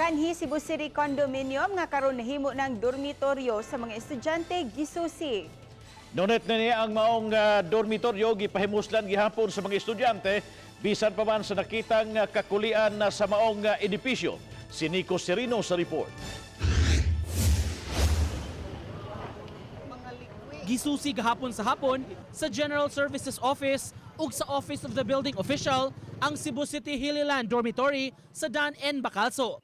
Kanhi Cebu City Condominium nga karon nahimo ng dormitoryo sa mga estudyante gisusi. Nonet na niya ang maong ah, dormitoryo gipahimuslan gihapon sa mga estudyante bisan pa man sa nakitang ah, kakulian na sa maong ah, edipisyo. Si Nico Serino sa report. Gisusi gahapon sa hapon sa General Services Office ug sa Office of the Building Official ang Cebu City Hillyland Dormitory sa Dan N. Bacalso.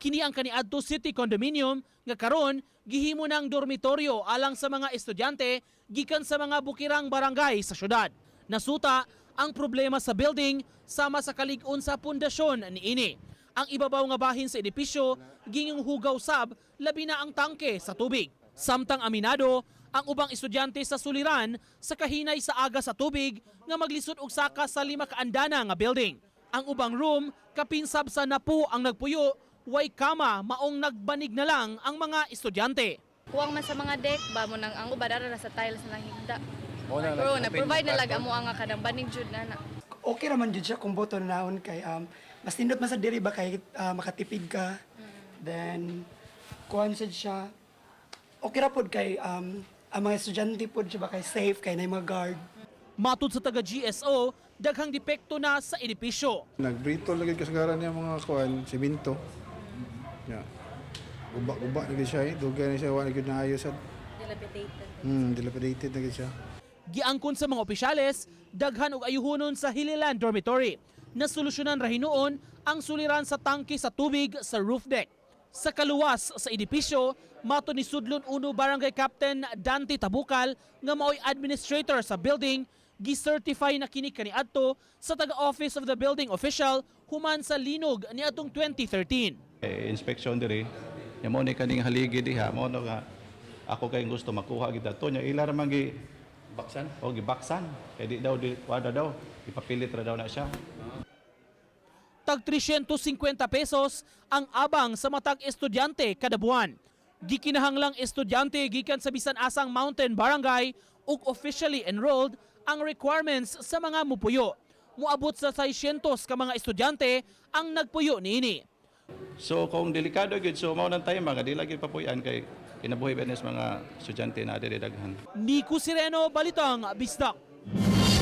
Kini ang kaniadto City Condominium nga karon gihimo ng dormitoryo alang sa mga estudyante gikan sa mga bukirang barangay sa syudad. Nasuta ang problema sa building sama sa kalig-on sa pundasyon niini. Ang ibabaw nga bahin sa edipisyo gingong hugaw sab labi na ang tangke sa tubig. Samtang aminado ang ubang estudyante sa suliran sa kahinay sa aga sa tubig nga maglisod og saka sa lima ka andana nga building. Ang ubang room kapinsab sa napu ang nagpuyo, way kama maong nagbanig na lang ang mga estudyante. Kuwang man sa mga deck, ba mo nang ang ubadara na sa tiles na higda. Mo na Pero lang, na-provide na lang amo ang kadang banig jud na na. okay raman jud siya kung boto na naon kay um mas nindot man sa diri ba kay ah, makatipid ka then kuan sad siya okay ra pod kay um ang mga estudyante pod siya ba kay safe kay na mga guard Matud sa taga GSO, daghang depekto na sa edipisyo. Nagbrito lagi kasagaran niya mga kuan, simento. Ya. Guba-guba lagi siya eh. Dugay na siya, wala na ayos. Dilapidated. Hmm, dilapidated lagi siya. Giangkon sa mga opisyales, daghan og ayuhonon sa Hilliland Dormitory. Nasolusyonan ra hinuon ang suliran sa tangke sa tubig sa roof deck. Sa kaluwas sa edipisyo, mato ni Sudlon Uno Barangay Captain Dante Tabukal nga maoy administrator sa building gi-certify na kini kaniadto sa taga-office of the building official human sa linog niadtong 2013. Eh, inspection diri. Ya mo ni kaning haligi diha mo no nga ako kay gusto makuha gid ato nya ila ra man gi baksan o gi baksan kay di daw di wada daw ipapilit ra daw na siya. tag 350 pesos ang abang sa matag estudyante kada buwan. Gikinahanglang estudyante gikan sa bisan asang mountain barangay ug officially enrolled ang requirements sa mga mupuyo. Muabot sa 600 ka mga estudyante ang nagpuyo niini. So kung delikado gyud so mao nang time nga di lagi papuyan kay kinabuhi ba mga estudyante na diri daghan. Nico Sireno, Balitang, Bisdak.